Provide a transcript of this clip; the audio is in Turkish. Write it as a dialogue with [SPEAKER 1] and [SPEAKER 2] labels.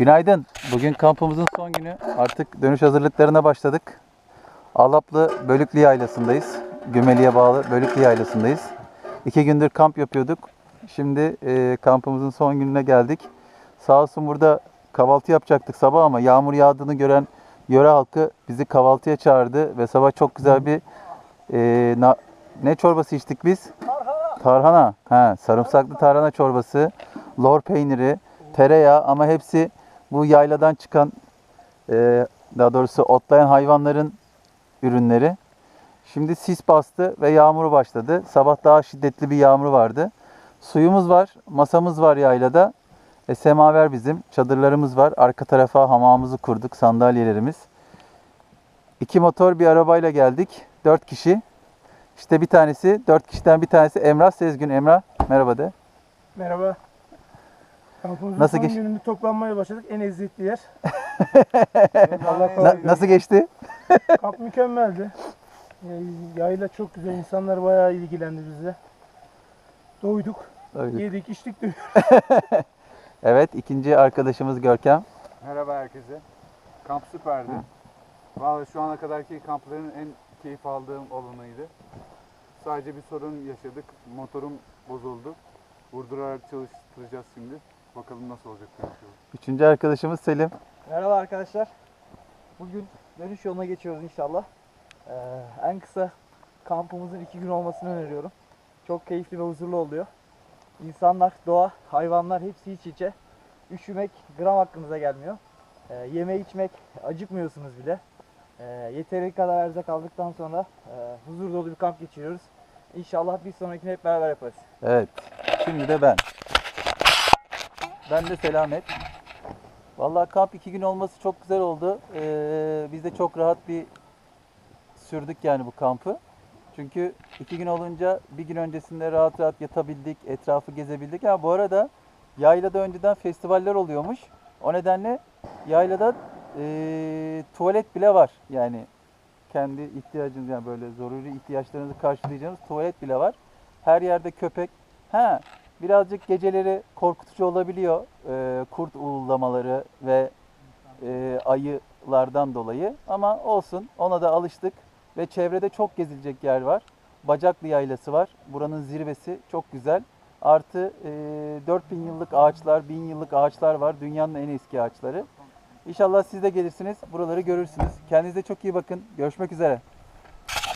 [SPEAKER 1] Günaydın. Bugün kampımızın son günü. Artık dönüş hazırlıklarına başladık. Alaplı Bölüklü Yaylası'ndayız. Gümeli'ye bağlı Bölüklü Yaylası'ndayız. İki gündür kamp yapıyorduk. Şimdi e, kampımızın son gününe geldik. Sağ olsun burada kahvaltı yapacaktık sabah ama yağmur yağdığını gören yöre halkı bizi kahvaltıya çağırdı ve sabah çok güzel bir e, na- ne çorbası içtik biz? Tarhana. Ha, sarımsaklı tarhana çorbası, lor peyniri, tereyağı ama hepsi bu yayladan çıkan e, daha doğrusu otlayan hayvanların ürünleri. Şimdi sis bastı ve yağmur başladı. Sabah daha şiddetli bir yağmur vardı. Suyumuz var, masamız var yaylada. E, semaver bizim, çadırlarımız var. Arka tarafa hamamımızı kurduk, sandalyelerimiz. İki motor bir arabayla geldik. Dört kişi. İşte bir tanesi, dört kişiden bir tanesi Emrah Sezgün. Emrah, merhaba de.
[SPEAKER 2] Merhaba. Kampımızın
[SPEAKER 1] Nasıl
[SPEAKER 2] son
[SPEAKER 1] geç-
[SPEAKER 2] gününde toplanmaya başladık. En ezzetli yer.
[SPEAKER 1] Na- nasıl geçti?
[SPEAKER 2] Kamp mükemmeldi. Ee, Yayla çok güzel. İnsanlar bayağı ilgilendi bizle. Doyduk,
[SPEAKER 1] Öyle.
[SPEAKER 2] yedik, içtik. de-
[SPEAKER 1] Evet, ikinci arkadaşımız Görkem.
[SPEAKER 3] Merhaba herkese. Kamp süperdi. Vallahi şu ana kadarki kampların en keyif aldığım olanıydı. Sadece bir sorun yaşadık. Motorum bozuldu. Vurdurarak çalıştıracağız şimdi. Bakalım nasıl olacak.
[SPEAKER 1] Üçüncü arkadaşımız Selim.
[SPEAKER 4] Merhaba arkadaşlar. Bugün dönüş yoluna geçiyoruz inşallah. Ee, en kısa kampımızın iki gün olmasını öneriyorum. Çok keyifli ve huzurlu oluyor. İnsanlar, doğa, hayvanlar hepsi iç içe. Üşümek gram aklınıza gelmiyor. Ee, yeme içmek acıkmıyorsunuz bile. Ee, yeteri kadar erzak aldıktan sonra e, huzur dolu bir kamp geçiriyoruz. İnşallah bir sonrakini hep beraber yaparız.
[SPEAKER 1] Evet. Şimdi de ben. Ben de Selamet. Vallahi kamp iki gün olması çok güzel oldu. Ee, biz de çok rahat bir sürdük yani bu kampı. Çünkü iki gün olunca bir gün öncesinde rahat rahat yatabildik, etrafı gezebildik. Ha bu arada yaylada önceden festivaller oluyormuş. O nedenle yaylada ee, tuvalet bile var. Yani kendi ihtiyacınız yani böyle zoruri ihtiyaçlarınızı karşılayacağınız tuvalet bile var. Her yerde köpek. Ha birazcık geceleri korkutucu olabiliyor. Ee, kurt uğullamaları ve e, ayılardan dolayı. Ama olsun ona da alıştık. Ve çevrede çok gezilecek yer var. Bacaklı Yaylası var. Buranın zirvesi çok güzel. Artı e, 4000 yıllık ağaçlar, 1000 yıllık ağaçlar var. Dünyanın en eski ağaçları. İnşallah siz de gelirsiniz. Buraları görürsünüz. Kendinize çok iyi bakın. Görüşmek üzere.